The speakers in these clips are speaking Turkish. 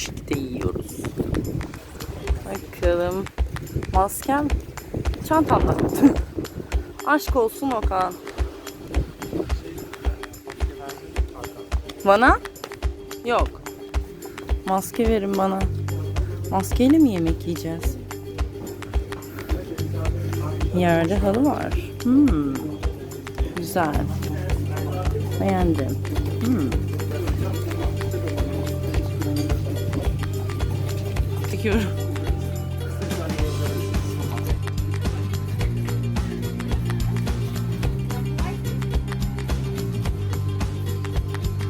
Sushik'te yiyoruz. Bakalım. Maskem çantamda. Aşk olsun Okan. Bana? Yok. Maske verin bana. Maskeyle mi yemek yiyeceğiz? Yerde halı var. Hmm. Güzel. Beğendim. Hmm. Çekiyorum.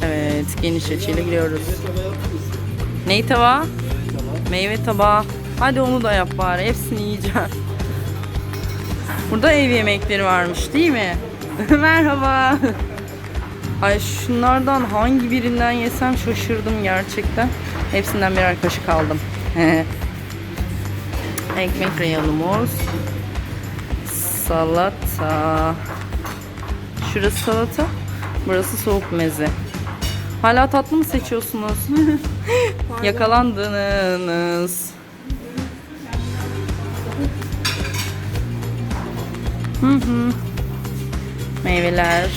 Evet, geniş açıyla giriyoruz. Ney tava? Meyve tabağı. Hadi onu da yap bari. Hepsini yiyeceğim. Burada ev yemekleri varmış değil mi? Merhaba. Ay şunlardan hangi birinden yesem şaşırdım gerçekten. Hepsinden birer kaşık aldım. Ekmek reyonumuz. Salata. Şurası salata. Burası soğuk meze. Hala tatlı mı seçiyorsunuz? Yakalandınız. Hı hı. Meyveler.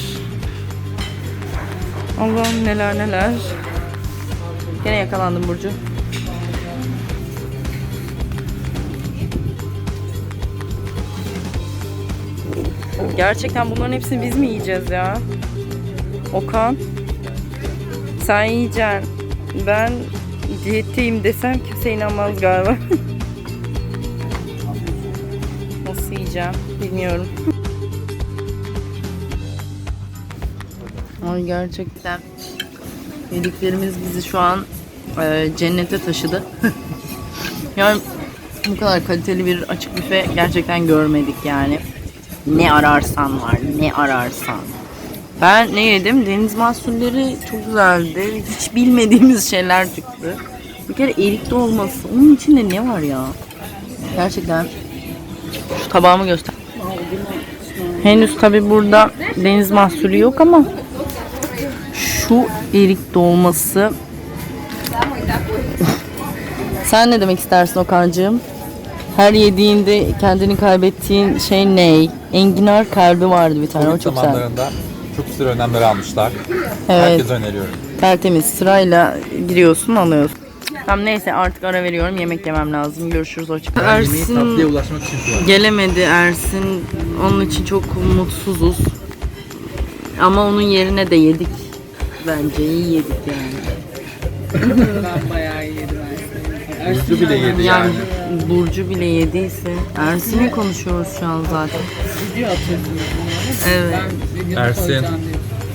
Allah'ım neler neler. Gene yakalandım Burcu. Gerçekten bunların hepsini biz mi yiyeceğiz ya? Okan. Sen yiyeceksin. Ben diyetteyim desem kimse inanmaz galiba. Nasıl yiyeceğim bilmiyorum. Ay gerçekten yediklerimiz bizi şu an e, cennete taşıdı. yani bu kadar kaliteli bir açık büfe gerçekten görmedik yani. Ne ararsan var, ne ararsan. Ben ne yedim? Deniz mahsulleri çok güzeldi. Hiç bilmediğimiz şeyler çıktı. Bir kere erikli olması. Onun içinde ne var ya? Gerçekten şu tabağımı göster. Henüz tabi burada deniz mahsulü yok ama şu erik dolması sen ne demek istersin Okan'cığım? Her yediğinde kendini kaybettiğin şey ne? Enginar kalbi vardı bir tane. O Covid çok güzel. zamanlarında çok sıra önlemleri almışlar. Evet. Herkese öneriyorum. Tertemiz sırayla giriyorsun alıyorsun. Tamam neyse artık ara veriyorum. Yemek yemem lazım. Görüşürüz. Hoşçakalın. Ersin ulaşmak için gelemedi Ersin. Onun için çok mutsuzuz. Ama onun yerine de yedik. Bence iyi yedik yani. Ben bayağı yedim. Burcu bile yedi yani. Yani Burcu bile yediyse. Ersin'e konuşuyoruz şu an zaten. Video atıyorsunuz bunları. Evet. Ben Ersin.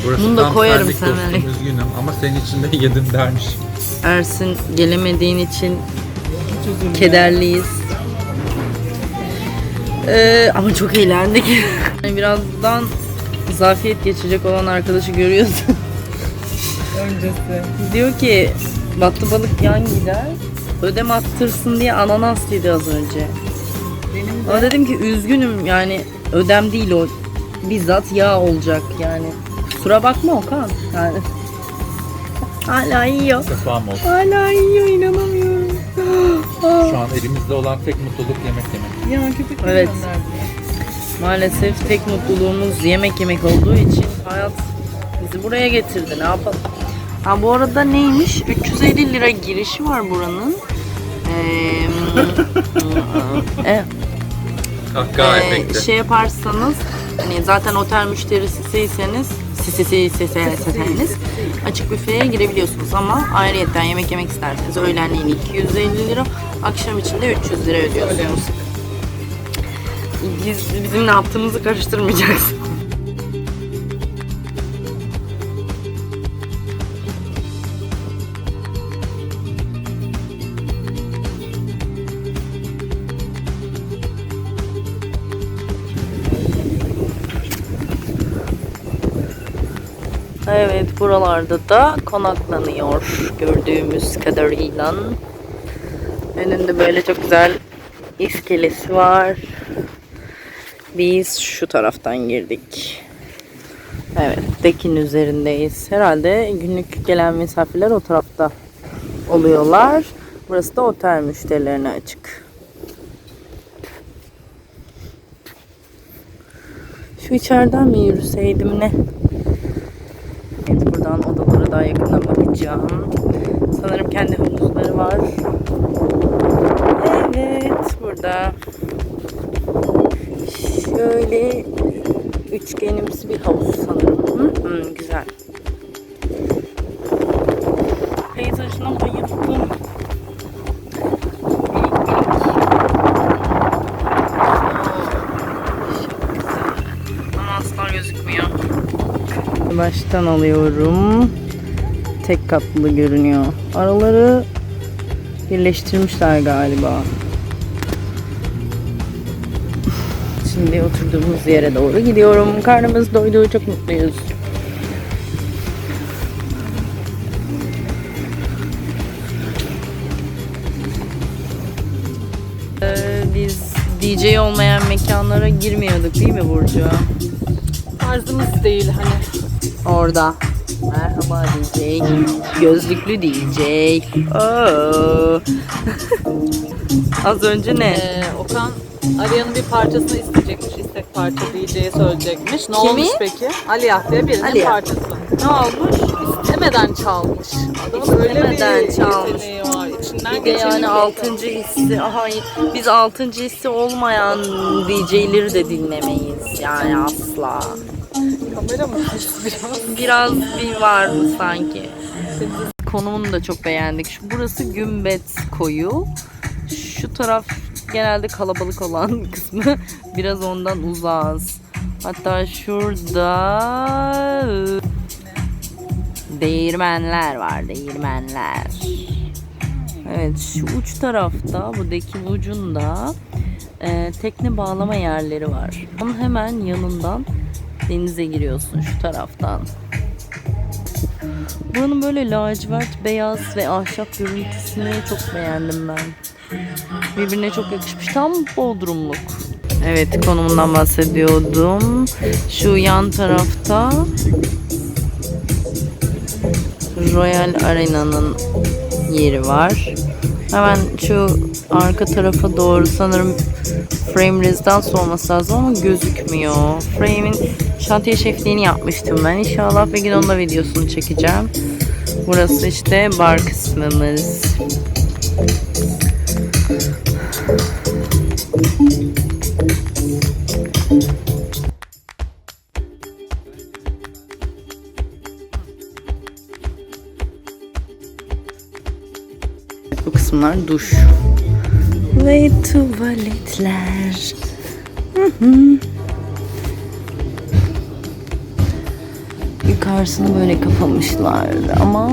Burası Bunu da tam koyarım senlik sana. dostum üzgünüm ama senin için de yedim dermiş. Ersin gelemediğin için kederliyiz. Ee, ama çok eğlendik. Yani Birazdan zafiyet geçecek olan arkadaşı görüyorsun. Öncesi. Diyor ki battı balık yan gider. Ödem attırsın diye ananas dedi az önce. Benim Ama dedim ki üzgünüm yani ödem değil o. Bizzat yağ olacak yani. Kusura bakma Okan. Yani. Hala yiyor. Sefam olsun. Hala yiyor inanamıyorum. Şu an elimizde olan tek mutluluk yemek yemek. ya köpek Evet. Maalesef tek mutluluğumuz yemek yemek olduğu için hayat bizi buraya getirdi. Ne yapalım? Ha bu arada neymiş? 350 lira girişi var buranın. Ee, e, Kahkaha e, efekti. şey yaparsanız hani zaten otel müşterisiyseniz siseniz açık büfeye girebiliyorsunuz ama ayrıyetten yemek yemek isterseniz öğlenliğin 250 lira akşam için de 300 lira ödüyorsunuz. Biz, bizim ne yaptığımızı karıştırmayacaksın. Evet buralarda da konaklanıyor gördüğümüz kadarıyla. Önünde böyle çok güzel iskelesi var. Biz şu taraftan girdik. Evet, dekin üzerindeyiz. Herhalde günlük gelen misafirler o tarafta. oluyorlar. Burası da otel müşterilerine açık. Şu içeriden mi yürüseydim ne? Buradan odalara daha yakından bakacağım. Sanırım kendi havuzları var. Evet burada şöyle üçgenimsi bir havuz sanırım. Hı, güzel. Baştan alıyorum. Tek katlı görünüyor. Araları birleştirmişler galiba. Şimdi oturduğumuz yere doğru gidiyorum. Karnımız doydu, çok mutluyuz. Ee, biz DJ olmayan mekanlara girmiyorduk değil mi Burcu? Tarzımız değil hani. Orada. Merhaba DJ. Gözlüklü. Oo. Az önce ne? Ee, Okan Aliyah'ın bir parçasını isteyecekmiş. istek parça DJ'ye söyleyecekmiş. Ne Kimi? olmuş peki? Aliyah diye birinin Aliyah. parçası. Ne olmuş? İstemeden çalmış. Adamın öyle bir çalmış. var. İçinden Bir de yani altıncı hissi, aha biz altıncı hissi olmayan DJ'leri de dinlemeyiz yani asla. Kamera mı biraz? Biraz bir var sanki. Konumunu da çok beğendik. Şu burası Gümbet koyu. Şu taraf genelde kalabalık olan kısmı biraz ondan uzağız. Hatta şurada ıı, değirmenler var, değirmenler. Evet, şu uç tarafta, bu dekin ucunda e, tekne bağlama yerleri var. Onun hemen yanından denize giriyorsun şu taraftan. Buranın böyle lacivert, beyaz ve ahşap görüntüsünü çok beğendim ben. Birbirine çok yakışmış. Tam Bodrumluk. Evet konumundan bahsediyordum. Şu yan tarafta Royal Arena'nın yeri var. Hemen şu arka tarafa doğru sanırım Frame Residence olması lazım ama gözükmüyor. Frame'in şantiye şefliğini yapmıştım ben. İnşallah bir gün onun videosunu çekeceğim. Burası işte bar kısmımız. Bu kısımlar duş. Ve tuvaletler. Yukarısını böyle kapamışlar ama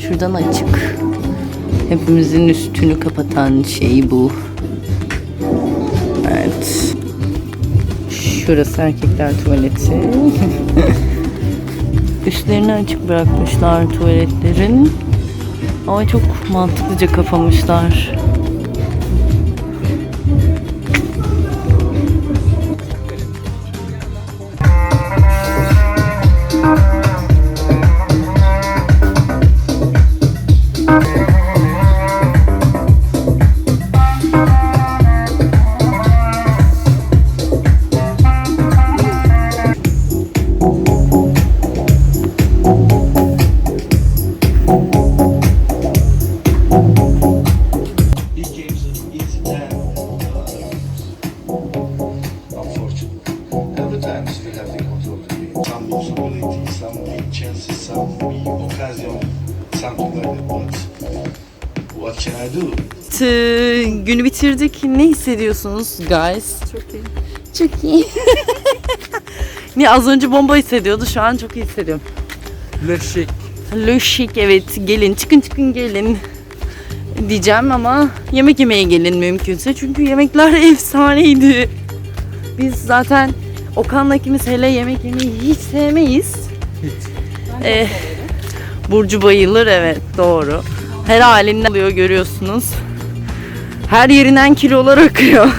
şuradan açık. Hepimizin üstünü kapatan şey bu. Evet. Şurası erkekler tuvaleti. Üstlerini açık bırakmışlar tuvaletlerin. Ama çok mantıklıca kapamışlar. Something like that. But what can I do? T- günü bitirdik. Ne hissediyorsunuz guys? Çok iyi. Çok iyi. ne az önce bomba hissediyordu. Şu an çok iyi hissediyorum. Leşik. Loşik evet gelin çıkın çıkın gelin diyeceğim ama yemek yemeye gelin mümkünse çünkü yemekler efsaneydi. Biz zaten Okan'la ikimiz hele yemek yemeyi hiç sevmeyiz. Ee, Burcu bayılır evet doğru. Her halinden alıyor görüyorsunuz. Her yerinden kilolar akıyor.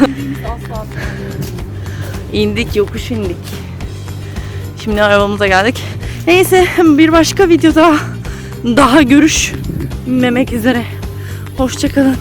indik yokuş indik. Şimdi arabamıza geldik. Neyse bir başka videoda daha görüş inmemek üzere. Hoşçakalın.